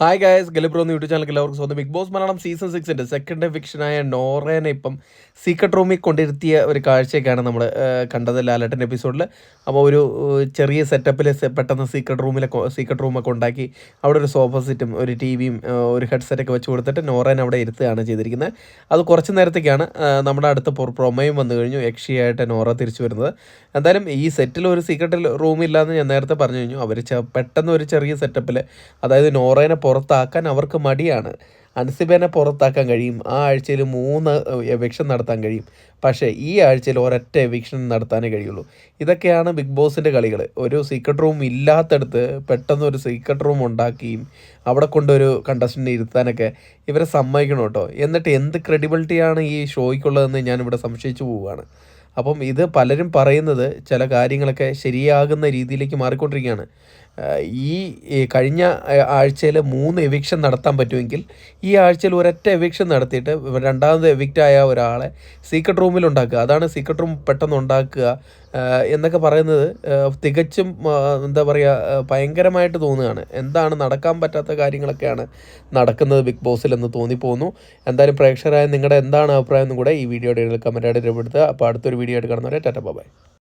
Hi guys ഗലിബ്രോ എന്ന YouTube ചാനലിൽ എല്ലാവർക്കും സ്വന്തം ബിഗ് ബോസ് മലയാളം സീസൺ സിക്സിന്റെ സെക്കൻഡ് ഫിക്ഷനായ നോറേനെ ഇപ്പം സീക്രട്ട് റൂമിൽ കൊണ്ടിരുത്തിയ ഒരു കാഴ്ചയൊക്കെയാണ് നമ്മൾ കണ്ടത് ലാലട്ടൻ എപ്പിസോഡിൽ അപ്പോൾ ഒരു ചെറിയ സെറ്റപ്പിൽ പെട്ടെന്ന് സീക്രട്ട് റൂമിലെ സീക്രട്ട് റൂമൊക്കെ ഉണ്ടാക്കി അവിടെ ഒരു സോഫ സെറ്റും ഒരു ടി വിയും ഒരു ഹെഡ്സെറ്റൊക്കെ വെച്ച് കൊടുത്തിട്ട് നോറേൻ അവിടെ ഇരുത്തുകയാണ് ചെയ്തിരിക്കുന്നത് അത് കുറച്ച് നേരത്തേക്കാണ് നമ്മുടെ അടുത്ത പ്രൊമയും വന്നു കഴിഞ്ഞു യക്ഷിയായിട്ട് നോറ തിരിച്ചു വരുന്നത്. എന്തായാലും ഈ സെറ്റിൽ ഒരു സീക്രട്ട് റൂമില്ലാന്ന് ഞാൻ നേരത്തെ പറഞ്ഞു കഴിഞ്ഞു. അവർ പെട്ടെന്ന് ഒരു ചെറിയ സെറ്റപ്പിൽ അതായത് നോറേനെ പുറത്താക്കാൻ അവർക്ക് മടിയാണ്. അൻസിബേനെ പുറത്താക്കാൻ കഴിയും. ആ ആഴ്ചയിൽ മൂന്ന് എവിക്ഷൻ നടത്താൻ കഴിയും. പക്ഷേ ഈ ആഴ്ചയിൽ ഒരൊറ്റ എവിക്ഷൻ നടത്താനേ കഴിയുള്ളൂ. ഇതൊക്കെയാണ് ബിഗ് ബോസിന്റെ കളികൾ. ഒരു സീക്രട്ട് റൂം ഇല്ലാത്തടത്ത് പെട്ടെന്ന് ഒരു സീക്രട്ട് റൂം ഉണ്ടാക്കിയും അവിടെ കൊണ്ടൊരു കണ്ടസ്റ്റന്റ് ഇരുത്താനൊക്കെ ഇവരെ സമ്മതിക്കണം കേട്ടോ. എന്നിട്ട് എന്ത് ക്രെഡിബിലിറ്റിയാണ് ഈ ഷോയ്ക്കുള്ളതെന്ന് ഞാനിവിടെ സംശയിച്ചു പോവുകയാണ്. അപ്പം ഇത് പലരും പറയുന്നത് ചില കാര്യങ്ങളൊക്കെ ശരിയാകുന്ന രീതിയിലേക്ക് മാറിക്കൊണ്ടിരിക്കുകയാണ്. ഈ കഴിഞ്ഞ ആഴ്ചയിൽ മൂന്ന് എവിക്ഷൻ നടത്താൻ പറ്റുമെങ്കിൽ ഈ ആഴ്ചയിൽ ഒരൊറ്റ എവിക്ഷൻ നടത്തിയിട്ട് രണ്ടാമത് എവിക്റ്റായ ഒരാളെ സീക്രട്ട് റൂമിൽ ഉണ്ടാക്കുക. അതാണ് സീക്രട്ട് റൂം പെട്ടെന്ന് ഉണ്ടാക്കുക. എന്നൊക്കെ പറയുന്നത് തികച്ചും എന്താ പറയുക ഭയങ്കരമായിട്ട് തോന്നുകയാണ്. എന്താണ് നടക്കാൻ പറ്റാത്ത കാര്യങ്ങളൊക്കെയാണ് നടക്കുന്നത് ബിഗ് ബോസിൽ എന്ന് തോന്നിപ്പോകുന്നു. എന്തായാലും പ്രേക്ഷകരായ നിങ്ങളുടെ എന്താണ് അഭിപ്രായം എന്നും കൂടെ ഈ വീഡിയോയുടെ കമന്റായിട്ട് രേഖപ്പെടുത്തുക. അപ്പോൾ അടുത്തൊരു വീഡിയോ ആയിട്ട് കാണുന്നവരെ ടാറ്റ ബൈ